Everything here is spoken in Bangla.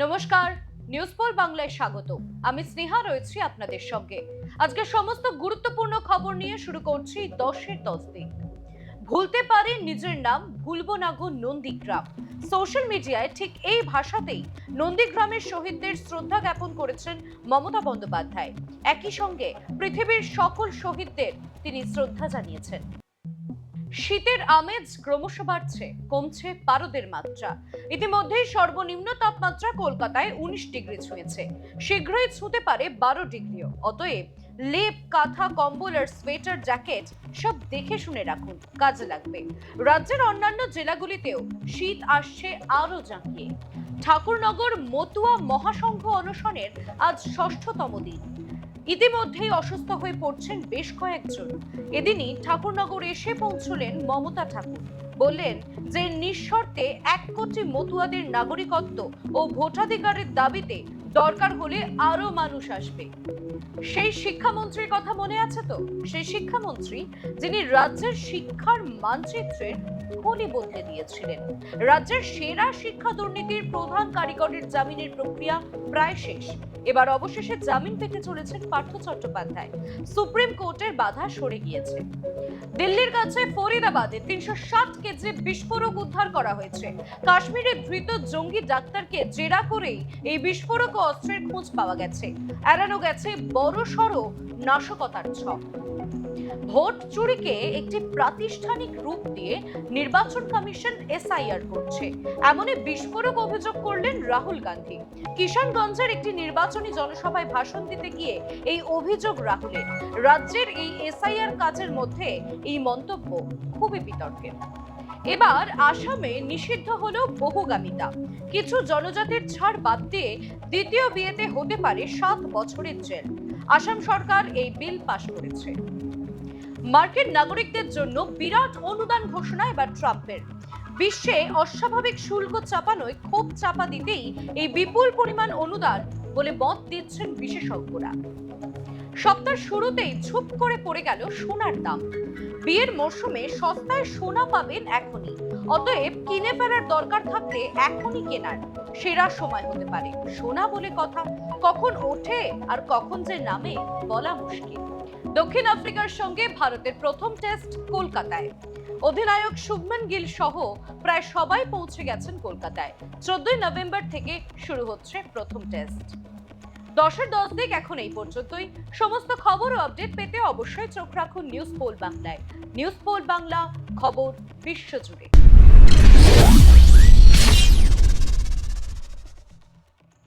নমস্কার নিউজ পোল বাংলায় স্বাগত। আমি স্নেহা, রয়েছি আপনাদের সঙ্গে। আজকে সমস্ত গুরুত্বপূর্ণ খবর নিয়ে শুরু করছি দশের দশ দিন। ভুলতে পারি নিজের নাম, ভুলবো না গো নন্দীগ্রাম। সোশ্যাল মিডিয়ায় ঠিক এই ভাষাতেই নন্দীগ্রামের শহীদদের শ্রদ্ধা জ্ঞাপন করেছেন মমতা বন্দ্যোপাধ্যায়। একই সঙ্গে পৃথিবীর সকল শহীদদের তিনি শ্রদ্ধা জানিয়েছেন। শীতের আমেজ ক্রমশ বাড়ছে, কমছে পারদের মাত্রা। ইতিমধ্যেই সর্বনিম্ন তাপমাত্রা কলকাতায় উনিশ ডিগ্রি ছুঁয়েছে। শীঘ্রই ছুঁতে পারে বারো ডিগ্রিও। অতএব লেপ, কাঁথা, কম্বল আর সোয়েটার, জ্যাকেট সব দেখে শুনে রাখুন, কাজে লাগবে। রাজ্যের অন্যান্য জেলাগুলিতেও শীত আসছে আরও জাঁকিয়ে। ঠাকুরনগর মতুয়া মহাসংঘ অনশনের আজ ষষ্ঠতম দিন। ইতিমধ্যেই অসুস্থ হয়ে পড়ছেন বেশ কয়েকজন। এদিনই ঠাকুরনগর এসে পৌঁছলেন মমতা ঠাকুর। বললেন যে, নিঃশর্তে এক কোটি মতুয়াদের নাগরিকত্ব ও ভোটাধিকারের দাবিতে দরকার হলে আরও মানুষ আসবে। সেই শিক্ষামন্ত্রীর কথা মনে আছে তো? সেই শিক্ষামন্ত্রী, যিনি রাজ্যের শিক্ষার মানচিত্রের খনি বদলে দিয়েছিলেন। রাজ্যের সেরা শিক্ষা দুর্নীতির প্রধান কারিগরের জামিনের প্রক্রিয়া প্রায় শেষ। এবার অবশেষে জামিন পেতে চলেছেন পার্থ চট্টোপাধ্যায়। সুপ্রিম কোর্টের বাধা সরে গিয়েছে। দিল্লির কাছে ফরিদাবাদে তিনশো ষাট কেজি বিস্ফোরক উদ্ধার করা হয়েছে। কাশ্মীরে ধৃত জঙ্গি ডাক্তারকে জেরা করেই এই বিস্ফোরক অস্ত্রের খোঁজ পাওয়া গেছে। এড়ানো গেছে বড় সড় নাশকতার ছক। ভোট চুরিকে একটি প্রাতিষ্ঠানিক রূপ দিয়ে নির্বাচন কমিশন এসআইআর করছে। এমনই বিস্ফোরক অভিযোগ করলেন রাহুল গান্ধী। কিষানগঞ্জের একটি নির্বাচনী জনসভায় ভাষণ দিতে গিয়ে এই অভিযোগ রাহুলের রাজ্যের এই এসআইআর কাজের মধ্যে এই মন্তব্য খুবই বিতর্কের এবার আসামে নিষিদ্ধ হল বহুগামিতা। কিছু জনজাতির ছাড় বাদ দিয়ে দ্বিতীয় বিয়েতে হতে পারে সাত বছরের জেল। আসাম সরকার এই বিল পাশ করেছে। মার্কিন নাগরিকদের জন্য বিরাট অনুদান ঘোষণা এবার ট্রাম্পের। বিশ্বে অস্বাভাবিক শুল্ক চাপানোয় ক্ষোভ চাপা দিতেই এই বিপুল পরিমাণ অনুদান বলে মত দিচ্ছেন বিশেষজ্ঞরা। সপ্তাহ শুরুতেই ঝুপ করে পড়ে গেল সোনার দাম। বিয়ের মরশুমে সস্তায় সোনা পাবেন এখনই। অতএব কিনে ফেলার দরকার থাকলে এখনই কেনার। সেরা সময় হতে পারে। সোনা বলে কথা। কখন ওঠে আর কখন যে নামে বলা মুশকিল। দক্ষিণ আফ্রিকার সঙ্গে ভারতের প্রথম টেস্ট কলকাতায়। অধিনায়ক শুভমন গিল সহ প্রায় সবাই পৌঁছে গেছেন কলকাতায়। চোদ্দই নভেম্বর থেকে শুরু হচ্ছে প্রথম টেস্ট। দশের দশ দিক এখন এই পর্যন্তই। সমস্ত খবর ও আপডেট পেতে অবশ্যই চোখ রাখুন নিউজ পোল বাংলায়। নিউজ পোল বাংলা, খবর বিশ্বজুড়ে